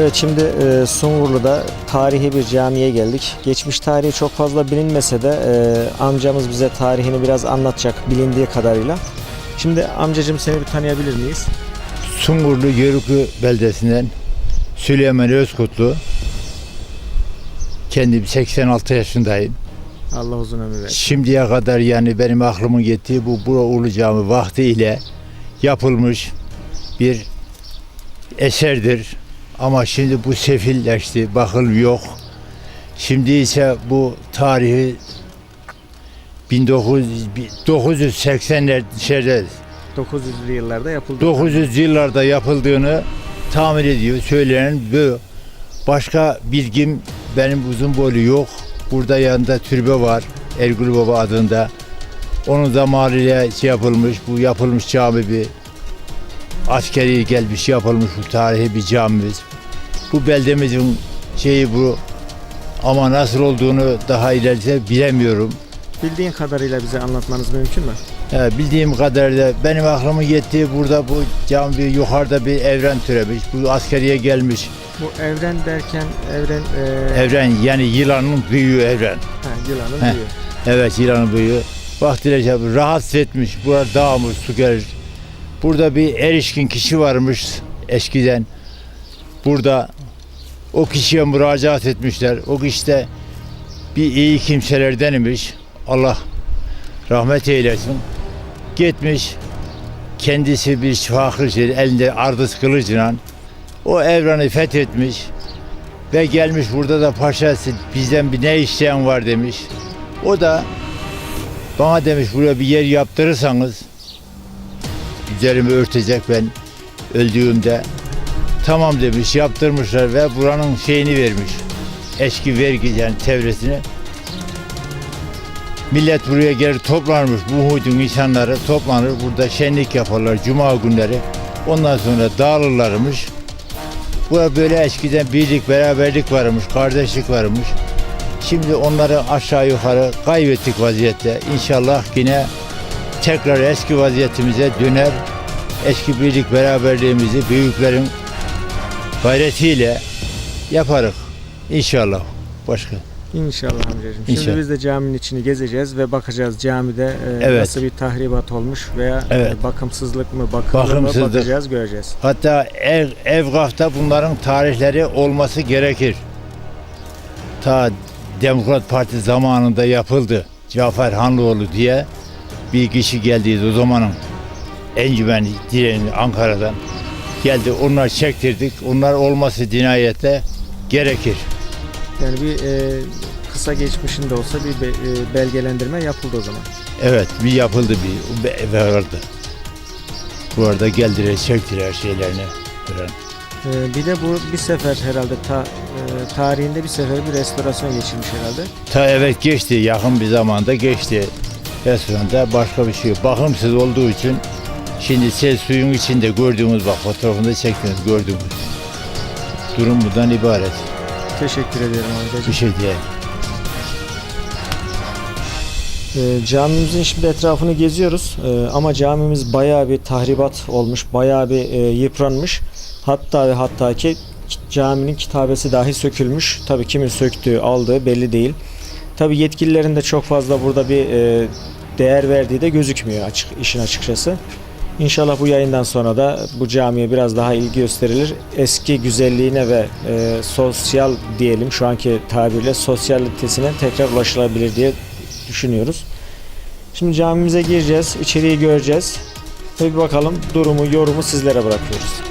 Evet şimdi e, Sungurlu'da tarihi bir camiye geldik. Geçmiş tarihi çok fazla bilinmese de e, amcamız bize tarihini biraz anlatacak bilindiği kadarıyla. Şimdi amcacığım seni bir tanıyabilir miyiz? Sungurlu Yörüklü beldesinden Süleyman Özkutlu. Kendim 86 yaşındayım. Allah uzun ömür versin. Şimdiye kadar yani benim aklımın yettiği bu Bura Ulu Cami vaktiyle yapılmış bir eserdir. Ama şimdi bu sefilleşti, bakıl yok. Şimdi ise bu tarihi 1980'lerde 900'lü yıllarda yapıldı. 900 yıllarda yapıldığını tahmin ediyor. Söylenen bu. Başka bilgim benim uzun boylu yok. Burada yanında türbe var. Ergül Baba adında. Onun zamanıyla şey yapılmış. Bu yapılmış cami bir askeri gelmiş yapılmış bu tarihi bir camimiz. Bu beldemizin şeyi bu. Ama nasıl olduğunu daha ileride bilemiyorum. Bildiğin kadarıyla bize anlatmanız mümkün mü? He, bildiğim kadarıyla benim aklımın yettiği burada bu cam bir yukarıda bir evren türemiş. Bu askeriye gelmiş. Bu evren derken evren e, Evren yani yılanın büyüğü evren. ha, yılanın Heh. büyüğü. Evet yılanın büyüğü. Vaktiyle rahatsız etmiş. Burada dağmış su gelir. Burada bir erişkin kişi varmış eskiden. Burada o kişiye müracaat etmişler. O kişi de bir iyi kimselerden imiş. Allah rahmet eylesin. Gitmiş kendisi bir fakir elinde ardız kılıcıyla o evranı fethetmiş ve gelmiş burada da paşası bizden bir ne isteyen var demiş. O da bana demiş buraya bir yer yaptırırsanız üzerimi örtecek ben öldüğümde. Tamam demiş yaptırmışlar ve buranın şeyini vermiş. Eski vergi yani çevresini. Millet buraya gelir toplanmış bu huydun insanları toplanır burada şenlik yaparlar cuma günleri. Ondan sonra dağılırlarmış. Burada böyle eskiden birlik beraberlik varmış, kardeşlik varmış. Şimdi onları aşağı yukarı kaybettik vaziyette. İnşallah yine tekrar eski vaziyetimize döner. Eski birlik beraberliğimizi büyüklerin gayretiyle yaparız. İnşallah. Başka. İnşallah amcacığım. Şimdi İnşallah. biz de caminin içini gezeceğiz ve bakacağız camide e, Evet. nasıl bir tahribat olmuş veya Evet. e, bakımsızlık mı, bakımlı mı Bakımsızlık. bakacağız, göreceğiz. Hatta ev, Evgaf'ta bunların tarihleri olması gerekir. Ta Demokrat Parti zamanında yapıldı. Cafer Hanlıoğlu diye bir kişi geldiydi o zamanın encümen direni Ankara'dan. Geldi onlar çektirdik. Onlar olması dinayette gerekir. Yani bir e, kısa geçmişinde olsa bir be- e, belgelendirme yapıldı o zaman. Evet bir yapıldı bir be- vardı. Bu arada geldiler çektiler şeylerini. falan. E, bir de bu bir sefer herhalde ta, e, tarihinde bir sefer bir restorasyon geçirmiş herhalde. Ta evet geçti yakın bir zamanda geçti. Restoranda başka bir şey yok. Bakımsız olduğu için şimdi sel suyun içinde gördüğümüz bak fotoğrafında çektiğiniz gördüğümüz durum bundan ibaret. Teşekkür ediyorum amcacığım. Bir şey değil. E, camimizin şimdi etrafını geziyoruz E, ama camimiz bayağı bir tahribat olmuş, bayağı bir e, yıpranmış. Hatta ve hatta ki caminin kitabesi dahi sökülmüş. Tabii kimin söktüğü, aldığı belli değil. Tabii yetkililerin de çok fazla burada bir e, değer verdiği de gözükmüyor açık işin açıkçası. İnşallah bu yayından sonra da bu camiye biraz daha ilgi gösterilir. Eski güzelliğine ve e, sosyal diyelim şu anki tabirle sosyalitesine tekrar ulaşılabilir diye düşünüyoruz. Şimdi camimize gireceğiz, içeriği göreceğiz. Bir bakalım durumu, yorumu sizlere bırakıyoruz.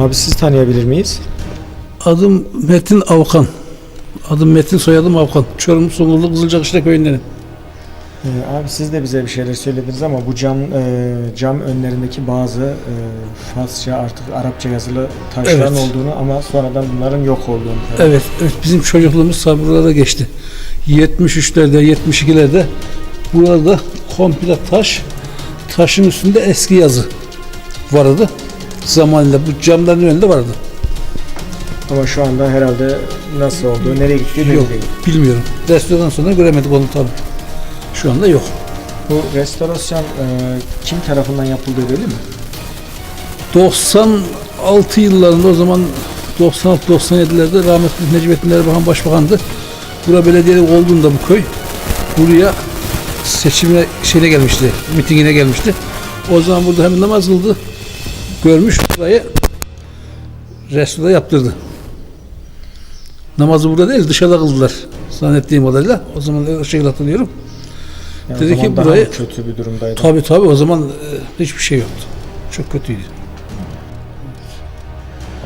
Abi siz tanıyabilir miyiz? Adım Metin Avkan. Adım Metin, soyadım Avkan. Çorum Songurlu Kızılcakışla köyündenim. Ee, abi siz de bize bir şeyler söylediniz ama bu cam e, cam önlerindeki bazı e, Farsça artık Arapça yazılı taşların Evet. olduğunu ama sonradan bunların yok olduğunu. Evet, evet bizim çocukluğumuz sabırlara geçti. 73'lerde, 72'lerde burada komple taş, taşın üstünde eski yazı vardı. Zamanında bu camların önünde vardı. Ama şu anda herhalde nasıl olduğu, nereye gittiği belli Yok, değil. bilmiyorum. Restoran sonra göremedik onu tabii. Şu anda yok. Bu restorasyon e, kim tarafından yapıldığı belli mi? 96 yıllarında o zaman 96-97'lerde rahmetli Necmettin Erbakan Başbakan'dı. Bura belediyelik olduğunda bu köy buraya seçimine şeyine gelmişti, mitingine gelmişti. O zaman burada hem namaz kıldı, görmüş burayı restorana yaptırdı. Namazı burada değil dışarıda kıldılar zannettiğim kadarıyla. O zaman şey hatırlıyorum. Yani Dedi o zaman ki burayı- kötü bir durumdaydı. Tabii tabii o zaman e, hiçbir şey yoktu. Çok kötüydü.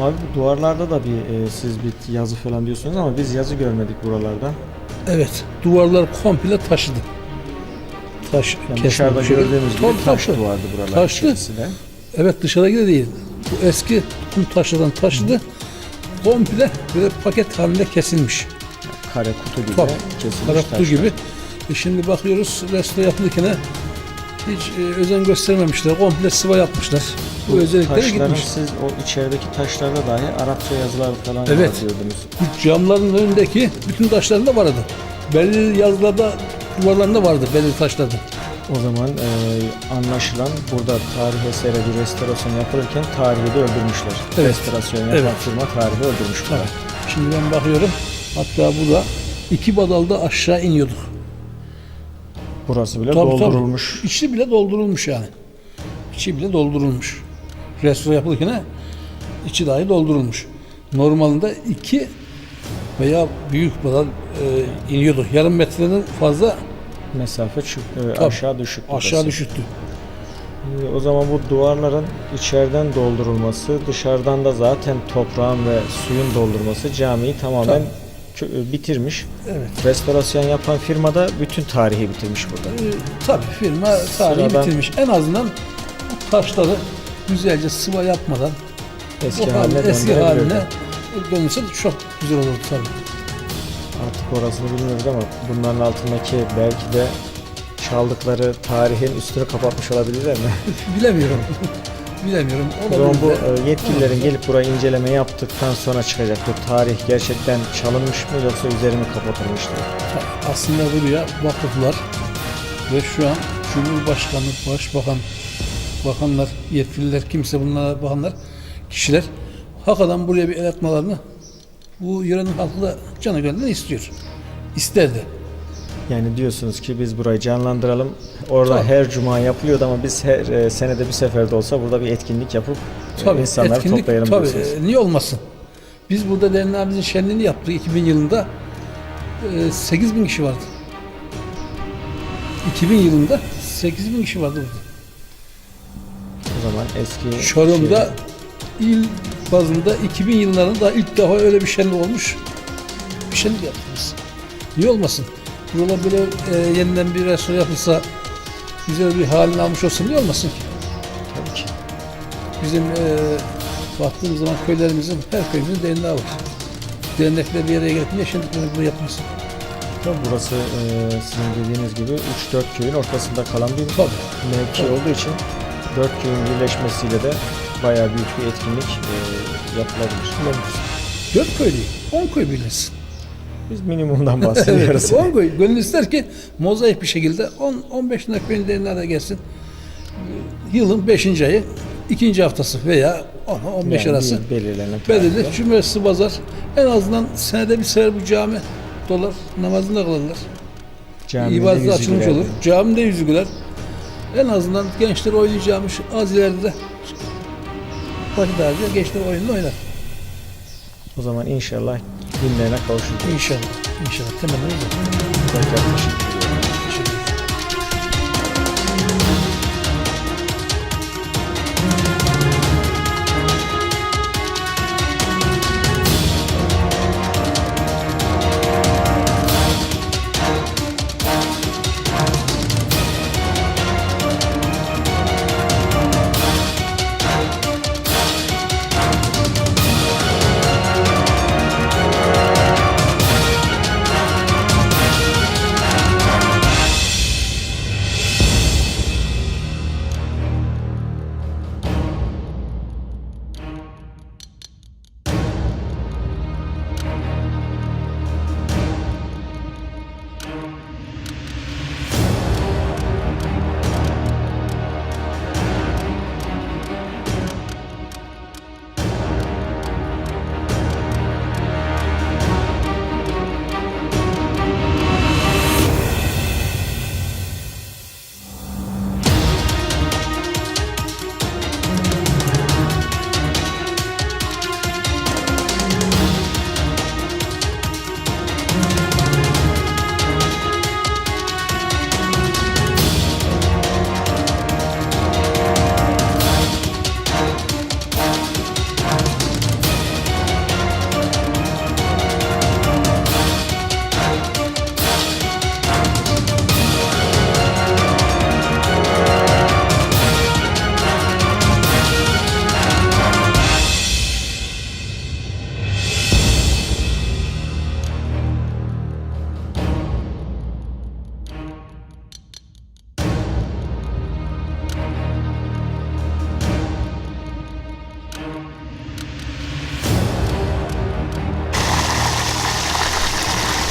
Abi bu duvarlarda da bir e, siz bir yazı falan diyorsunuz ama biz yazı görmedik buralarda. Evet, duvarlar komple taşıdı. Taş Yani dışarıda gördüğümüz gibi taşlı. duvardı buralar Taşlı. içerisi de. Evet dışarıdaki de değil. Bu eski kum taşlardan taşıdı. Komple böyle paket halinde kesilmiş. Kare kutu gibi Tabii. kesilmiş Kara kutu taşlar. gibi. E şimdi bakıyoruz restore yapılırken hiç e, özen göstermemişler. Komple sıva yapmışlar. Bu, Bu özellikleri taşların gitmiş. siz o içerideki taşlarda dahi Arapça yazılar falan Evet. var diyordunuz. Bu camların önündeki bütün taşlarında vardı. Belirli yazılarda duvarlarında vardı belirli taşlarda. O zaman e, anlaşılan burada tarih eseri bir restorasyon yapılırken tarihi de öldürmüşler. Evet. Restorasyon yapan Evet. firma tarihi öldürmüş. Tabii. Şimdi ben bakıyorum. Hatta burada iki badalda aşağı iniyorduk. Burası bile Tabii, tabii. doldurulmuş. İçi bile doldurulmuş yani. İçi bile doldurulmuş. Restore yapılırken içi dahi doldurulmuş. Normalinde iki veya büyük badal e, iniyordu. Yarım metreden fazla Mesafe çü- e, Tabii. aşağı düşük. burası. aşağı düşüktü. E, O zaman bu duvarların içeriden doldurulması, dışarıdan da zaten toprağın ve suyun doldurması camiyi tamamen kö- e, bitirmiş. Evet. Restorasyon yapan firma da bütün tarihi bitirmiş burada. E, tabii firma tarihi Sıradan- bitirmiş. En azından bu taşları güzelce sıva yapmadan Eski o haline haline, eski döndürebilirdi. haline dönülse çok güzel olurdu tabii. Artık orasını bilmiyoruz ama bunların altındaki belki de çaldıkları tarihin üstünü kapatmış olabilirler mi? Bilemiyorum. Bilemiyorum. O zaman bu e, yetkililerin gelip buraya inceleme yaptıktan sonra çıkacak bu tarih gerçekten çalınmış mı yoksa üzeri mi kapatılmıştır? Aslında buraya vakıflar ve şu an Cumhurbaşkanı, Başbakan, bakanlar, yetkililer, kimse bunlara bakanlar, kişiler hakikaten buraya bir el atmalarını bu yörenin halkı da canı gönülden istiyor. İsterdi. Yani diyorsunuz ki biz burayı canlandıralım. Orada Tabii. her cuma yapılıyordu ama biz her e, senede bir seferde olsa burada bir etkinlik yapıp e, Tabii, insanları etkinlik, toplayalım tabii, diyorsunuz. e, niye olmasın? Biz burada derneğimizin şenliğini yaptık 2000 yılında. E, 8 bin kişi vardı. 2000 yılında 8 bin kişi vardı burada. O zaman eski Çorum'da il bazında 2000 yıllarında ilk defa öyle bir şenlik olmuş. Bir şenlik yaptınız. Niye olmasın? Buralar böyle e, yeniden bir restoran yapılsa güzel bir halini almış olsun niye olmasın ki? tabii ki. Bizim e, baktığımız zaman köylerimizin her köyümüzün derneği var. Dernekler bir yere gelip niye şenliklerini burada yapmasın? Tabii burası e, sizin dediğiniz gibi 3-4 köyün ortasında kalan bir Tabii. mevki Tabii. olduğu için 4 köyün birleşmesiyle de bayağı büyük bir etkinlik e, yapılabilir. Dört köy değil, on köy birleşsin. Biz minimumdan bahsediyoruz. Evet, 10 koy. Gönül ister ki mozaik bir şekilde 10-15 tane köyün derneğine gelsin. Yılın 5. ayı, ikinci haftası veya 10'a 15 Yani arası belirlenen belirli. Cumartesi, pazar en azından senede bir sefer bu cami dolar, namazında kılırlar. Caminin İbadete yüzü açılmış olur. Camide yüzü güler. En azından gençler oynayacakmış. Az ileride de vakit harcıyor. Gençler oyununu oynar. O zaman inşallah günlerine kavuşacağız. İnşallah. İnşallah. Temennimiz o.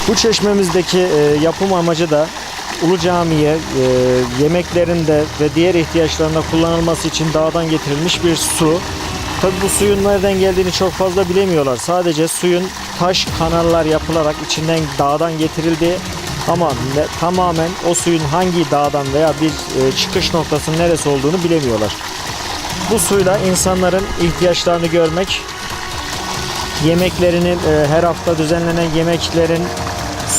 Bu çeşmemizdeki e, yapım amacı da Ulu Cami'ye e, yemeklerinde ve diğer ihtiyaçlarında kullanılması için dağdan getirilmiş bir su. Tabi bu suyun nereden geldiğini çok fazla bilemiyorlar. Sadece suyun taş kanallar yapılarak içinden dağdan getirildiği ama ne- tamamen o suyun hangi dağdan veya bir e, çıkış noktasının neresi olduğunu bilemiyorlar. Bu suyla insanların ihtiyaçlarını görmek, yemeklerinin e, her hafta düzenlenen yemeklerin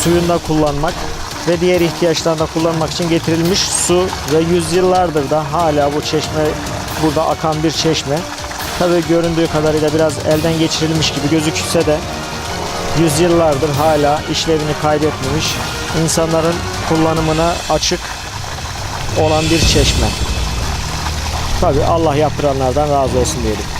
suyunda kullanmak ve diğer ihtiyaçlarında kullanmak için getirilmiş su ve yüzyıllardır da hala bu çeşme burada akan bir çeşme. Tabi göründüğü kadarıyla biraz elden geçirilmiş gibi gözükse de yüzyıllardır hala işlevini kaybetmemiş, insanların kullanımına açık olan bir çeşme. Tabi Allah yaptıranlardan razı olsun diyelim.